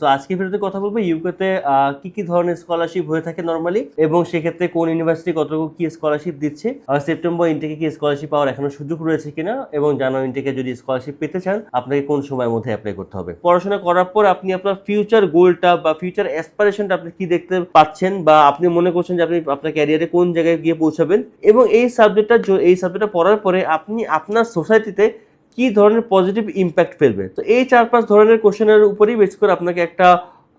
তো আজকে ভিডিওতে কথা বলব ইউকেতে কি কি ধরনের স্কলারশিপ হয়ে থাকে নর্মালি এবং সেক্ষেত্রে কোন ইউনিভার্সিটি কতটুকু কি স্কলারশিপ দিচ্ছে? সেপ্টেম্বর ইনটেকে কি স্কলারশিপ পাওয়ার এখনও সুযোগ রয়েছে কিনা এবং জানুয়ারি ইনটেকে যদি স্কলারশিপ পেতে চান, আপনাকে কোন সময়ের মধ্যে অ্যাপ্লাই করতে হবে? পড়াশোনা করার পর আপনি আপনার ফিউচার গোলটা বা ফিউচার অ্যাসপারেশনটা আপনি কি দেখতে পাচ্ছেন বা আপনি মনে করছেন যে আপনি আপনার ক্যারিয়ারে কোন জায়গায় গিয়ে পৌঁছাবেন? এবং এই সাবজেক্টটা এই সাবজেক্টটা পড়ার পরে আপনি আপনার সোসাইটিতে কি ধরনের পজিটিভ ইম্প্যাক্ট ফেলবে? তো এই চার পাঁচ ধরনের কোশ্চেনের উপরেই বেশ করে আপনাকে একটা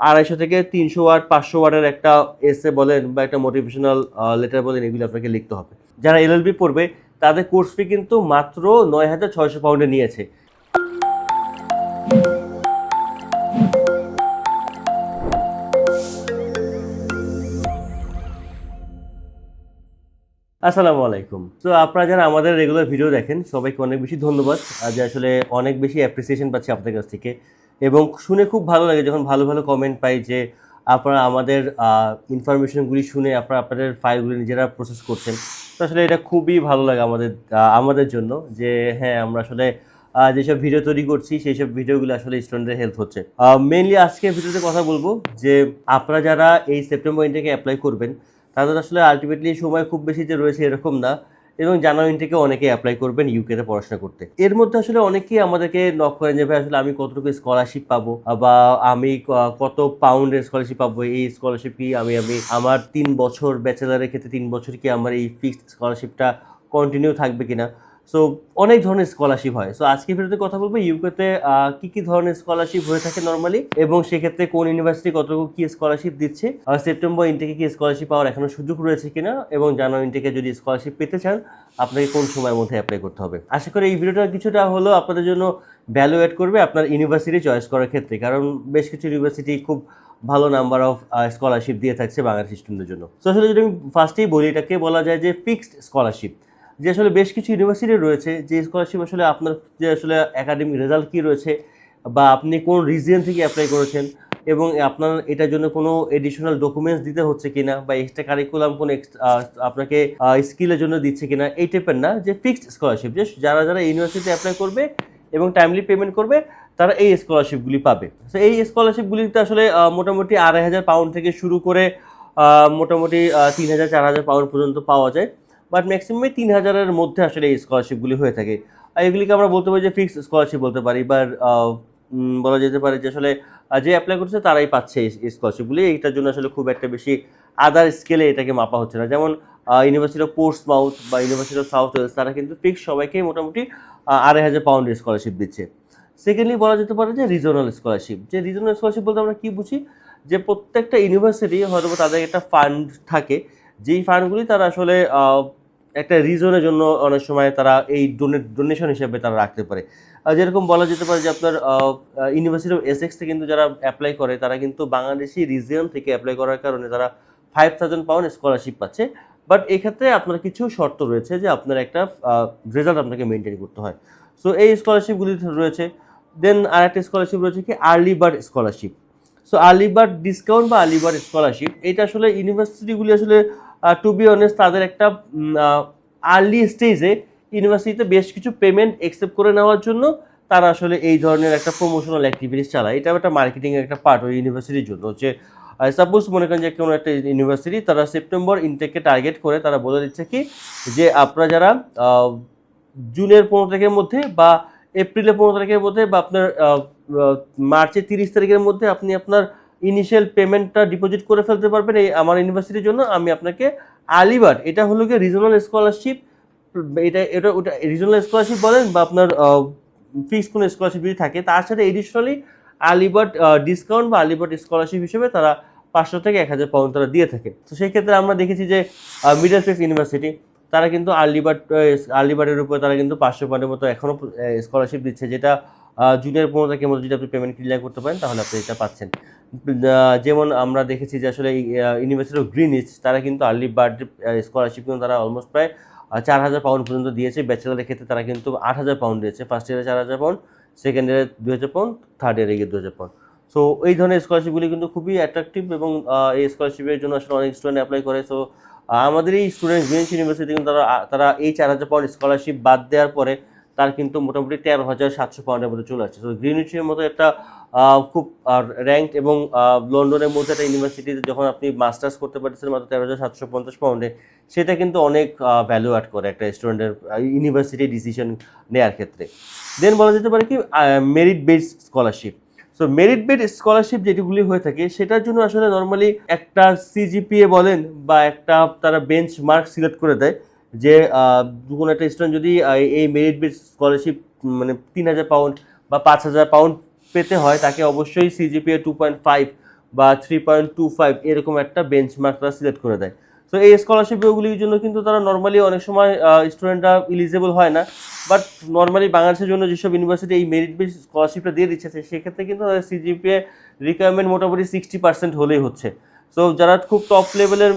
আড়াইশো থেকে তিনশো ওয়ার্ড পাঁচশো ওয়ার্ডের একটা এসে বলেন বা একটা মোটিভেশনাল লেটার বলেন, এগুলো আপনাকে লিখতে হবে। যারা এলএলবি পড়বে, তাদের কোর্স ফি কিন্তু মাত্র নয় হাজার ছয়শো পাউন্ডে নিয়েছে। আসসালামু আলাইকুম। তো আপনারা যারা আমাদের রেগুলার ভিডিও দেখেন, সবাইকে অনেক বেশি ধন্যবাদ। যে আসলে অনেক বেশি অ্যাপ্রিসিয়েশন পাচ্ছি আপনাদের কাছ থেকে। এবং শুনে খুব ভালো লাগে যখন ভালো ভালো কমেন্ট পাই যে আপনারা আমাদের ইনফরমেশনগুলি শুনে আপনারা আপনাদের ফাইলগুলি নিজেরা প্রসেস করছেন। তো আসলে এটা খুবই ভালো লাগে আমাদের আমাদের জন্য যে হ্যাঁ আমরা আসলে যেসব ভিডিও তৈরি করছি সেই সব ভিডিওগুলো আসলে স্টুডেন্টদের হেল্প হচ্ছে। মেনলি আজকে ভিডিওতে কথা বলব যে আপনারা যারা এই সেপ্টেম্বর ইনটেকে অ্যাপ্লাই করবেন তাদের আসলে আলটিমেটলি সময় খুব বেশি যে রয়েছে এরকম না। এবং জানুয়ারি থেকে অনেকে অ্যাপ্লাই করবেন ইউকেতে পড়াশোনা করতে। এর মধ্যে আসলে অনেকেই আমাদেরকে নক করেন যে, ভাই, আসলে আমি কতটুকু স্কলারশিপ পাবো? বা, আমি কত পাউন্ডের স্কলারশিপ পাবো? এই স্কলারশিপ কি আমি আমি, আমার তিন বছর ব্যাচেলারের ক্ষেত্রে তিন বছর কি আমার এই ফিক্সড স্কলারশিপটা কন্টিনিউ থাকবে কিনা? সো অনেক ধরনের স্কলারশিপ হয়। সো আজকে ভিডিওতে কথা বলব ইউকেতে কি কি ধরনের স্কলারশিপ হয়ে থাকে নর্মালি এবং সেক্ষেত্রে কোন ইউনিভার্সিটি কতটুকু কি স্কলারশিপ দিচ্ছে? সেপ্টেম্বর ইনটেকে কি স্কলারশিপ পাওয়ার এখনও সুযোগ রয়েছে কিনা? এবং জানুয়ারি ইনটেকে যদি স্কলারশিপ পেতে চান, আপনাকে কোন সময়ের মধ্যে অ্যাপ্লাই করতে হবে? আশা করি এই ভিডিওটা কিছুটা হলো আপনাদের জন্য ভ্যালু অ্যাড করবে আপনার ইউনিভার্সিটি চয়েস করার ক্ষেত্রে। কারণ বেশ কিছু ইউনিভার্সিটি খুব ভালো নাম্বার অফ স্কলারশিপ দিয়ে থাকছে বাংলাদেশ স্টুডেন্টের জন্য। সো আসলে যদি আমি ফার্স্টেই বলি, এটাকে বলা যায় যে ফিক্সড স্কলারশিপ যে আসলে বেশ কিছু ইউনিভার্সিটি রয়েছে, যে স্কলারশিপ আসলে আপনার যে আসলে একাডেমিক রেজাল্ট কী রয়েছে বা আপনি কোন রিজিয়ন থেকে অ্যাপ্লাই করেছেন এবং আপনার এটার জন্য কোনো এডিশনাল ডকুমেন্টস দিতে হচ্ছে কিনা বা এক্সট্রা কারিকুলাম কোনো আপনাকে স্কিলের জন্য দিচ্ছে কিনা, এই টাইপের না, যে ফিক্সড স্কলারশিপ যে যারা যারা ইউনিভার্সিটিতে অ্যাপ্লাই করবে এবং টাইমলি পেমেন্ট করবে, তারা এই স্কলারশিপগুলি পাবে। তো এই স্কলারশিপগুলিতে আসলে মোটামুটি আড়াই হাজার পাউন্ড থেকে শুরু করে মোটামুটি তিন হাজার, চার হাজার পাউন্ড পর্যন্ত পাওয়া যায়। বাট ম্যাক্সিমামে তিন হাজারের মধ্যে আসলে এই স্কলারশিপগুলি হয়ে থাকে। আর এগুলিকে আমরা বলতে পারি যে ফিক্সড স্কলারশিপ বলতে পারি বা বলা যেতে পারে যে আসলে যে অ্যাপ্লাই করছে তারাই পাচ্ছে এই স্কলারশিপগুলি এইটার জন্য আসলে খুব একটা বেশি আদার স্কেলে এটাকে মাপা হচ্ছে না। যেমন ইউনিভার্সিটি অফ পোর্টস মাউথ বা ইউনিভার্সিটি অফ সাউথ ওয়েলস তারা কিন্তু ফিক্স সবাইকেই মোটামুটি আড়াই হাজার পাউন্ডের স্কলারশিপ দিচ্ছে। সেকেন্ডলি বলা যেতে পারে যে রিজনাল স্কলারশিপ যে রিজনাল স্কলারশিপ বলতে আমরা কী বুঝি? যে প্রত্যেকটা ইউনিভার্সিটি হয়তো তাদের একটা ফান্ড থাকে। যেই ফান্ডগুলি তারা আসলে একটা রিজনের জন্য অনেক সময় তারা এই ডোনেট ডোনেশন হিসেবে তারা রাখতে পারে। যেরকম বলা যেতে পারে যে আপনার ইউনিভার্সিটি অফ এসেক্স কিন্তু যারা অ্যাপ্লাই করে, তারা কিন্তু বাংলাদেশি রিজিয়ন থেকে অ্যাপ্লাই করার কারণে তারা ফাইভ থাউজেন্ড পাউন্ড স্কলারশিপ পাচ্ছে। বাট এক্ষেত্রে আপনার কিছু শর্ত রয়েছে যে আপনার একটা রেজাল্ট আপনাকে মেনটেন করতে হয়। সো এই স্কলারশিপগুলি রয়েছে। দেন আর একটা স্কলারশিপ রয়েছে কি? Early bird scholarship so early bird discount বা আর্লি বার্ড স্কলারশিপ এটা আসলে ইউনিভার্সিটিগুলি আসলে টু বি অনেস্ট তাদের একটা আর্লি স্টেজে ইউনিভার্সিটিতে বেশ কিছু পেমেন্ট একসেপ্ট করে নেওয়ার জন্য তারা আসলে এই ধরনের একটা প্রমোশনাল অ্যাক্টিভিটিস চালায়। এটা একটা মার্কেটিংয়ের একটা পার্ট ওই ইউনিভার্সিটির জন্য। যে সাপোজ মনে করেন যে কোনো একটা ইউনিভার্সিটি তারা সেপ্টেম্বর ইনটেককে টার্গেট করে তারা বলে দিচ্ছে কি, যে আপনারা যারা জুনের পনেরো তারিখের মধ্যে বা এপ্রিলের পনেরো তারিখের মধ্যে বা আপনার মার্চের তিরিশ তারিখের মধ্যে আপনি আপনার ইনিশিয়াল পেমেন্টটা ডিপোজিট করে ফেলতে পারবেন এই আমার ইউনিভার্সিটির জন্য। আমি আপনাকে আলিবার এটা হলো গিয়ে রিজনাল স্কলারশিপ এটা এটা, ওটা রিজনাল স্কলারশিপ বলেন বা আপনার ফিক্স কোনো স্কলারশিপ যদি থাকে, তার সাথে এডিশনালি আলিবার্ট ডিসকাউন্ট বা আলিবার্ট স্কলারশিপ হিসেবে তারা পাঁচশো থেকে এক হাজার পাউন্ড তারা দিয়ে থাকে। তো সেই ক্ষেত্রে আমরা দেখেছি যে মিডল সেক্স ইউনিভার্সিটি তারা কিন্তু আর্লিবার্ট আর্লিবার্টের উপরে তারা কিন্তু পাঁচশো পাউন্ডের মতো এখনও স্কলারশিপ দিচ্ছে, যেটা জুনিয়র পনেরো তারিখের মধ্যে যদি আপনি পেমেন্ট ক্লিয়ার করতে পারেন, তাহলে আপনি এটা পাচ্ছেন। যেমন আমরা দেখেছি যে আসলে ইউনিভার্সিটি অফ গ্রিনিচ তারা কিন্তু আর্লি বার্ড স্কলারশিপ কিন্তু তারা অলমোস্ট প্রায় চার হাজার পাউন্ড পর্যন্ত দিয়েছে। ব্যাচেলারের ক্ষেত্রে তারা কিন্তু আট হাজার পাউন্ড দিয়েছে। ফার্স্ট ইয়ারে চার হাজার পাউন্ড সেকেন্ড ইয়ারে দু হাজার পাউন্ড থার্ড ইয়ারে গিয়ে দু হাজার পাউন্ড সো এই ধরনের স্কলারশিপগুলি কিন্তু খুবই অ্যাট্রাকটিভ এবং এই স্কলারশিপের জন্য আসলে অনেক স্টুডেন্ট অ্যাপ্লাই করে। সো আমাদের এই স্টুডেন্ট গ্রিনিচ ইউনিভার্সিটি কিন্তু তারা তারা এই চার হাজার পাউন্ড স্কলারশিপ বাদ দেওয়ার পরে তার কিন্তু মোটামুটি তেরো হাজার সাতশো পাউন্ডের মধ্যে চলে আসছে। তো গ্রিনিচের মতো একটা খুব র্যাঙ্ক এবং লন্ডনের মধ্যে একটা ইউনিভার্সিটিতে যখন আপনি মাস্টার্স করতে পারতেছেন মাত্র তেরো হাজার সাতশো পঞ্চাশ পাউন্ডে, সেটা কিন্তু অনেক ভ্যালু অ্যাড করে একটা স্টুডেন্টের ইউনিভার্সিটি ডিসিশন নেওয়ার ক্ষেত্রে। দেন বলা যেতে পারে কি merit based scholarship so merit based scholarship যেটিগুলি হয়ে থাকে, সেটার জন্য আসলে নর্মালি একটা সিজিপিএ বলেন বা একটা তারা বেঞ্চ মার্ক সিলেক্ট করে দেয়। যে কোনো একটা স্টুডেন্ট যদি এই মেরিট বেস স্কলারশিপ মানে তিন হাজার পাউন্ড বা পাঁচ হাজার পাউন্ড পেতে হয়, তাকে অবশ্যই সিজিপিএ টু পয়েন্ট ফাইভ বা থ্রি পয়েন্ট টু ফাইভ এরকম একটা বেঞ্চ মার্ক তারা সিলেক্ট করে দেয়। তো এই স্কলারশিপগুলির জন্য কিন্তু তারা নর্মালি অনেক সময় স্টুডেন্টরা ইলিজিবল হয় না। বাট নর্মালি বাংলাদেশের জন্য যেসব ইউনিভার্সিটি এই মেরিট বেস স্কলারশিপটা দিয়ে দিচ্ছে সেক্ষেত্রে কিন্তু তাদের সিজিপিএ রিকোয়ারমেন্ট মোটামুটি সিক্সটি পার্সেন্ট হলেই হচ্ছে। সো যারা খুব টপ লেভেলের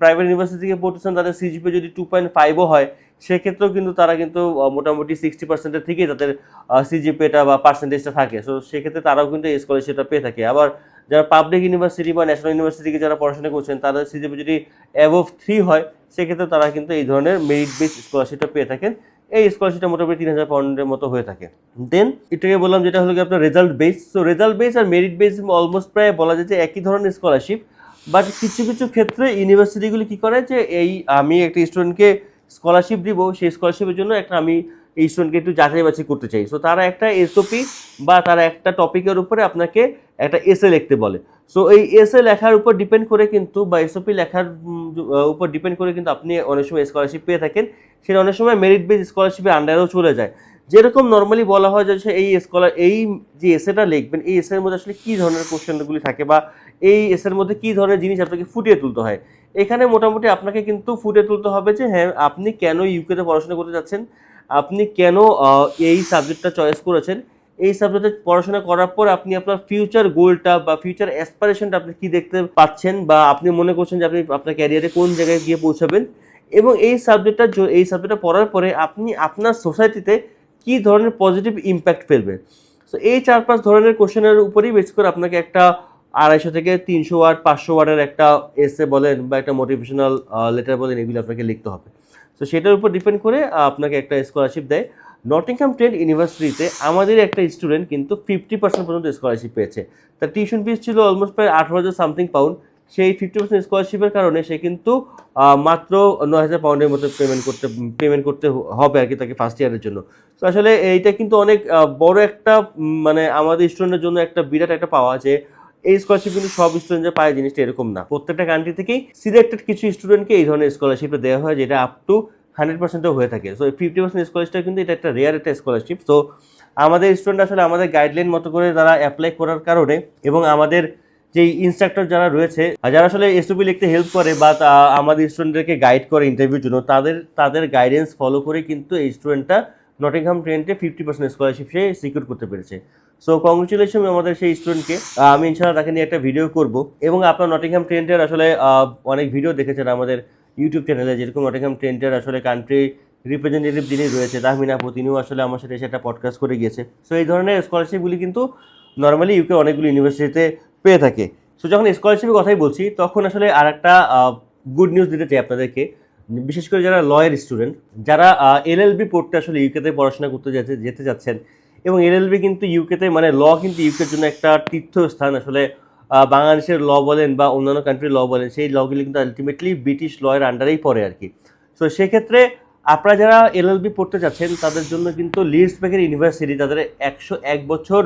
প্রাইভেট ইউনিভার্সিটি থেকে পড়তেছেন, তাদের সিজিপিএ যদি টু পয়েন্ট ফাইভও হয়, সেক্ষেত্রেও কিন্তু তারা কিন্তু মোটামুটি সিক্সটি পার্সেন্টের থেকেই তাদের সিজিপিএটা বা পার্সেন্টেজটা থাকে। সো সেক্ষেত্রে তারাও কিন্তু এই স্কলারশিপটা পেয়ে থাকে। আবার যারা পাবলিক ইউনিভার্সিটি বা ন্যাশনাল ইউনিভার্সিটি থেকে যারা পড়াশোনা করছেন, তাদের সিজিপি যদি অ্যাবভ থ্রি হয়, সেক্ষেত্রে তারা কিন্তু এই ধরনের মেরিট বেস স্কলারশিপটা পেয়ে থাকেন। এই স্কলারশিপটা মোটামুটি তিন হাজার পাউন্ডের মতো হয়ে থাকে। দেন এটাকে বললাম যেটা হলো কি আপনার result base so result base আর মেরিট বেস অলমোস্ট প্রায় বলা যায় যে একই ধরনের স্কলারশিপ বাট কিছু কিছু ক্ষেত্রে ইউনিভার্সিটিগুলি কী করে যে, এই আমি একটা স্টুডেন্টকে স্কলারশিপ দিব, সেই স্কলারশিপের জন্য একটা আমি এই স্টুডেন্টকে একটু যাচাই বাছাই করতে চাই। সো তারা একটা এসওপি বা তারা একটা টপিকের উপরে আপনাকে একটা এসএ লিখতে বলে। সো এই এসএ লেখার উপর ডিপেন্ড করে কিন্তু বা এসওপি লেখার উপর ডিপেন্ড করে কিন্তু আপনি অনেক সময় স্কলারশিপ পেয়ে থাকেন। সেটা অনেক সময় মেরিট বেস স্কলারশিপের আন্ডারেও চলে যায়। যেরকম নর্মালি বলা হয় যে এই স্কলার এই যে এসএটা লিখবেন, এই এসের মধ্যে আসলে কী ধরনের কোশ্চেনগুলি থাকে বা এই এসের মধ্যে কী ধরনের জিনিস আপনাকে ফুটিয়ে তুলতে হয়। এখানে মোটামুটি আপনাকে কিন্তু ফুটিয়ে তুলতে হবে যে হ্যাঁ আপনি কেন ইউকেতে পড়াশোনা করতে যাচ্ছেন? আপনি কেন এই সাবজেক্টটা চয়েস করেছেন? এই সাবজেক্টে পড়াশোনা করার পর আপনি আপনার ফিউচার গোলটা বা ফিউচার অ্যাসপারেশনটা আপনি কি দেখতে পাচ্ছেন বা আপনি মনে করছেন যে আপনি আপনার ক্যারিয়ারে কোন জায়গায় গিয়ে পৌঁছাবেন? এবং এই সাবজেক্টটা এই সাবজেক্টটা পড়ার পরে আপনি আপনার সোসাইটিতে কী ধরনের পজিটিভ ইম্প্যাক্ট ফেলবেন সো এই চার পাঁচ ধরনের কোশ্চেনের উপরেই বেস করে আপনাকে একটা আড়াইশো থেকে তিনশো ওয়ার্ড পাঁচশো ওয়ার্ডের একটা এসে বলেন বা একটা মোটিভেশনাল লেটার বলেন, এগুলো আপনাকে লিখতে হবে। তো সেটার উপর ডিপেন্ড করে আপনাকে একটা স্কলারশিপ দেয়। নটিংহাম ট্রেড ইউনিভার্সিটিতে আমাদের একটা স্টুডেন্ট কিন্তু ফিফটি পার্সেন্ট পর্যন্ত স্কলারশিপ পেয়েছে। তার টিউশন ফিস ছিল অলমোস্ট প্রায় আঠারো হাজার সামথিং পাউন্ড সেই ফিফটি পার্সেন্ট স্কলারশিপের কারণে সে কিন্তু মাত্র নয় হাজার পাউন্ডের মতো পেমেন্ট করতে পেমেন্ট করতে হবে আর কি তাকে ফার্স্ট ইয়ারের জন্য। তো আসলে এইটা কিন্তু অনেক বড় একটা মানে আমাদের স্টুডেন্টের জন্য একটা বিরাট একটা পাওয়া যে এই স্কলারশিপ কিন্তু সব স্টুডেন্টরা পায়, জিনিসটা এরকম না। প্রত্যেকটা কান্ট্রি থেকেই সিলেক্টেড কিছু স্টুডেন্টকে এই ধরনের স্কলারশিপটা দেওয়া হয়, যেটা আপ টু হান্ড্রেড পার্সেন্টও হয়ে থাকে। সো ফিফটি পার্সেন্ট স্কলারশিপটা কিন্তু এটা একটা রেয়ার একটা স্কলারশিপ সো আমাদের স্টুডেন্ট আসলে আমাদের গাইডলাইন মতো করে তারা অ্যাপ্লাই করার কারণে এবং আমাদের যে ইনস্ট্রাক্টর যারা রয়েছে যারা আসলে এসওপি লিখতে হেল্প করে বা আমাদের স্টুডেন্টদেরকে গাইড করে ইন্টারভিউর জন্য, তাদের তাদের গাইডেন্স ফলো করে কিন্তু এই স্টুডেন্টটা নটিংহাম ট্রেন্টে ফিফটি পার্সেন্ট স্কলারশিপ সে সিকিউর করতে পেরেছে। সো কংগ্রেচুলেশন আমাদের সেই স্টুডেন্টকে আমি ইনশাআল্লাহ তাকে নিয়ে একটা ভিডিও করব। এবং আপনার নটিংহাম ট্রেন্টের আসলে অনেক ভিডিও দেখেছেন আমাদের ইউটিউব চ্যানেলে যেরকম নটিংহাম ট্রেন্টের আসলে কান্ট্রি রিপ্রেজেন্টেটিভ যিনি রয়েছে, তাহমিনা আপু, তিনিও আসলে আমার সাথে এসে একটা পডকাস্ট করে গিয়েছে। সো এই ধরনের স্কলারশিপগুলি কিন্তু নর্মালি ইউকে অনেকগুলো ইউনিভার্সিটিতে পেয়ে থাকে। সো যখন স্কলারশিপের কথাই বলছি, তখন আসলে আর একটা গুড নিউজ দিতে চাই আপনাদেরকে। বিশেষ করে যারা লয়ের স্টুডেন্ট যারা এলএলবি পড়তে আসলে ইউকেতে পড়াশোনা করতে যেতে যেতে যাচ্ছেন এবং এলএলবি কিন্তু ইউকেতে মানে ল কিন্তু ইউকের জন্য একটা তীর্থস্থান। আসলে বাংলাদেশের ল বলেন বা অন্যান্য কান্ট্রির ল বলেন, সেই লগুলি কিন্তু আলটিমেটলি ব্রিটিশ লয়ের আন্ডারেই পড়ে আর কি সো সেক্ষেত্রে আপনারা যারা এলএলবি পড়তে যাচ্ছেন, তাদের জন্য কিন্তু লিডস ব্যাকের ইউনিভার্সিটি তাদের একশো এক বছর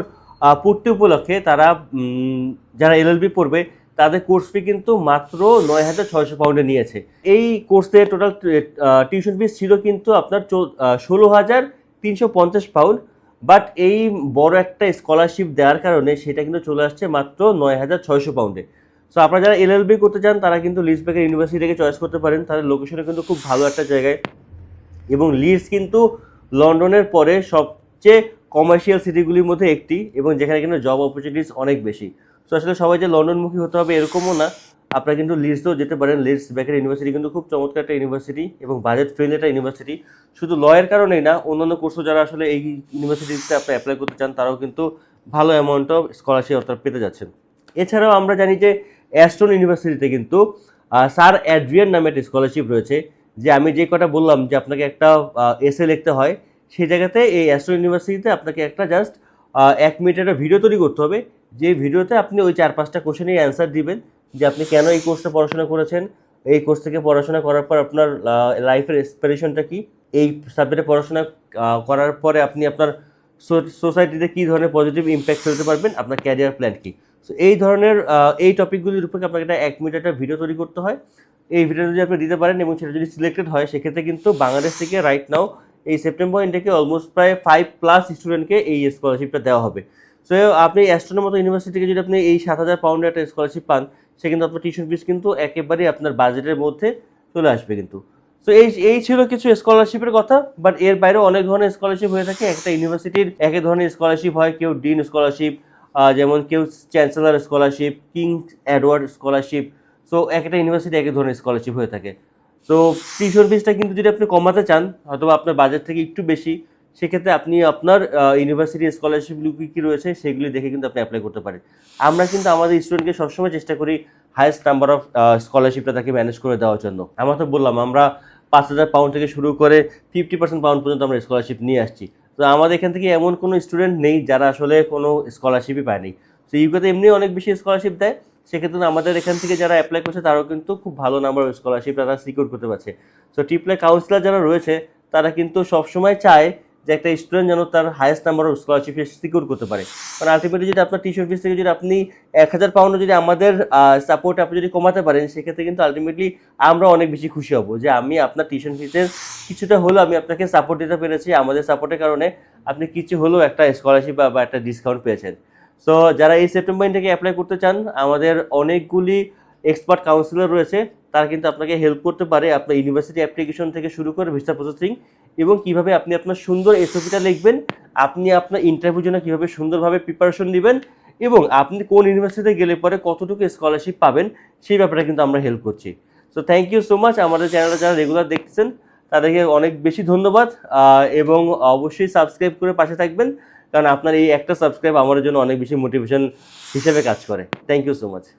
পূর্তি উপলক্ষে তারা যারা এলএলবি পড়বে, তাদের কোর্স ফি কিন্তু মাত্র নয় হাজার ছয়শো পাউন্ডে নিয়েছে। এই কোর্সে টোটাল টিউশন ফিস ছিল কিন্তু আপনার চো ষোলো হাজার তিনশো পঞ্চাশ পাউন্ড বাট এই বড় একটা স্কলারশিপ দেওয়ার কারণে সেটা কিন্তু চলে আসছে মাত্র নয় হাজার ছয়শো পাউন্ডে সো আপনারা যারা এলএলবি করতে চান, তারা কিন্তু লিসব্যাকের ইউনিভার্সিটি থেকে চয়েস করতে পারেন। তাদের লোকেশনে কিন্তু খুব ভালো একটা জায়গায়। এবং লিডস কিন্তু লন্ডনের পরে সবচেয়ে কমার্শিয়াল সিটিগুলির মধ্যে একটি এবং যেখানে কিন্তু জব অপরচুনিটিস অনেক বেশি। সো আসলে সবাই যে লন্ডনমুখী হতে হবে এরকমও না। আপনারা কিন্তু লিডসেও যেতে পারেন। লিডস ব্যাকের ইউনিভার্সিটি কিন্তু খুব চমৎকার একটা ইউনিভার্সিটি এবং বাজেট ফ্রেন্ডলি একটা ইউনিভার্সিটি শুধু লয়ের কারণেই না, অন্যান্য কোর্সও যারা আসলে এই ইউনিভার্সিটিতে আপনি অ্যাপ্লাই করতে চান, তারাও কিন্তু ভালো অ্যামাউন্ট অফ স্কলারশিপ অর্থাৎ পেতে যাচ্ছেন। এছাড়াও আমরা জানি যে অ্যাস্টন ইউনিভার্সিটিতে কিন্তু স্যার অ্যাড্রিয়ান নামে একটা স্কলারশিপ রয়েছে, যে আমি যে কটা বললাম যে আপনাকে একটা এসে লিখতে হয় সেই জায়গাতে এই অ্যাস্ট্রো ইউনিভার্সিটিতে আপনাকে একটা জাস্ট এক মিনিট একটা ভিডিও তৈরি করতে হবে। যে ভিডিওতে আপনি ওই চার পাঁচটা কোশ্চেনের অ্যান্সার দিবেন যে আপনি কেন এই কোর্সটা পড়াশোনা করেছেন? এই কোর্স থেকে পড়াশোনা করার পর আপনার লাইফের এক্সপিরেশনটা কি? এই সাবজেক্টে পড়াশোনা করার পরে আপনি আপনার সোসাইটিতে কী ধরনের পজিটিভ ইম্প্যাক্ট ফেলতে পারবেন? আপনার ক্যারিয়ার প্ল্যান কি? সো এই ধরনের এই টপিকগুলির উপরে আপনাকে একটা এক মিনিট একটা ভিডিও তৈরি করতে হয়। এই ভিডিও যদি আপনি দিতে পারেন এবং সেটা যদি সিলেক্টেড হয়, সেক্ষেত্রে কিন্তু বাংলাদেশ থেকে রাইট নাও এই সেপ্টেম্বর ইন্টেকে অলমোস্ট প্রায় ফাইভ প্লাস স্টুডেন্টকে এই স্কলারশিপটা দেওয়া হবে। সো আপনি অ্যাস্ট্রনের মতো ইউনিভার্সিটি থেকে যদি আপনি এই সাত হাজার পাউন্ডের একটা স্কলারশিপ পান সে কিন্তু আপনার টিউশন ফিস কিন্তু একেবারেই আপনার বাজেটের মধ্যে চলে আসবে কিন্তু। সো এই এই ছিল কিছু স্কলারশিপের কথা বাট এর বাইরেও অনেক ধরনের স্কলারশিপ হয়ে থাকে। একটা ইউনিভার্সিটির এক ধরনের স্কলারশিপ হয়, কেউ ডিন স্কলারশিপ যেমন কেউ chancellor scholarship king Edward scholarship so একটা ইউনিভার্সিটি এক ধরনের স্কলারশিপ হয়ে থাকে। তো টিউশন ফিসটা কিন্তু যদি আপনি কমাতে চান অথবা আপনার বাজেট থেকে একটু বেশি সেক্ষেত্রে আপনি আপনার ইউনিভার্সিটি স্কলারশিপগুলি কী কী রয়েছে সেগুলি দেখে কিন্তু আপনি অ্যাপ্লাই করতে পারেন। আমরা কিন্তু আমাদের স্টুডেন্টকে সবসময় চেষ্টা করি হায়েস্ট নাম্বার অফ স্কলারশিপটা তাকে ম্যানেজ করে দেওয়ার জন্য। আমরা তো বললাম, আমরা পাঁচ হাজার পাউন্ড থেকে শুরু করে ফিফটি পার্সেন্ট পাউন্ড পর্যন্ত আমরা স্কলারশিপ নিয়ে আসছি। তো আমাদের এখান থেকে এমন কোনো স্টুডেন্ট নেই যারা আসলে কোনো স্কলারশিপই পায়নি। তো ইউকেতে এমনি অনেক বেশি স্কলারশিপ দেয়, সেক্ষেত্রে আমাদের এখান থেকে যারা অ্যাপ্লাই করছে তারাও কিন্তু খুব ভালো নাম্বার স্কলারশিপ তারা সিকিউর করতে পারছে। তো ট্রিপলে কাউন্সিলার যারা রয়েছে, তারা কিন্তু সবসময় চায় যে একটা স্টুডেন্ট যেন তার highest number of scholarship secure করতে পারে। কারণ আলটিমেটলি যদি আপনার টিউশন ফিস থেকে যদি আপনি এক হাজার পাউন্ড যদি আমাদের সাপোর্ট আপনি যদি কমাতে পারেন, সেক্ষেত্রে কিন্তু আলটিমেটলি আমরা অনেক বেশি খুশি হব যে আমি আপনার টিউশন ফিসের কিছুটা হলেও আমি আপনাকে সাপোর্ট দিতে পেরেছি। আমাদের সাপোর্টের কারণে আপনি কিছু হলেও একটা স্কলারশিপ বা একটা ডিসকাউন্ট পেয়েছেন। সো যারা এই সেপ্টেম্বর থেকে অ্যাপ্লাই করতে চান, আমাদের অনেকগুলি এক্সপার্ট কাউন্সিলর রয়েছে। তারা কিন্তু আপনাকে হেল্প করতে পারে। আপনার ইউনিভার্সিটি অ্যাপ্লিকেশন থেকে শুরু করে ভিসা প্রসেসিং এবং কীভাবে আপনি আপনার সুন্দর এসওপিটা লিখবেন, আপনি আপনার ইন্টারভিউর জন্য কীভাবে সুন্দরভাবে প্রিপারেশন নেবেন এবং আপনি কোন ইউনিভার্সিটিতে গেলে পরে কতটুকু স্কলারশিপ পাবেন, সেই ব্যাপারে কিন্তু আমরা হেল্প করছি। So thank you so much আমাদের চ্যানেলটা যারা রেগুলার দেখছেন তাদেরকে অনেক বেশি ধন্যবাদ এবং অবশ্যই সাবস্ক্রাইব করে পাশে থাকবেন, কারণ আপনার এই একটা সাবস্ক্রাইব আমাদের জন্য অনেক বেশি মোটিভেশন হিসেবে কাজ করে। Thank you so much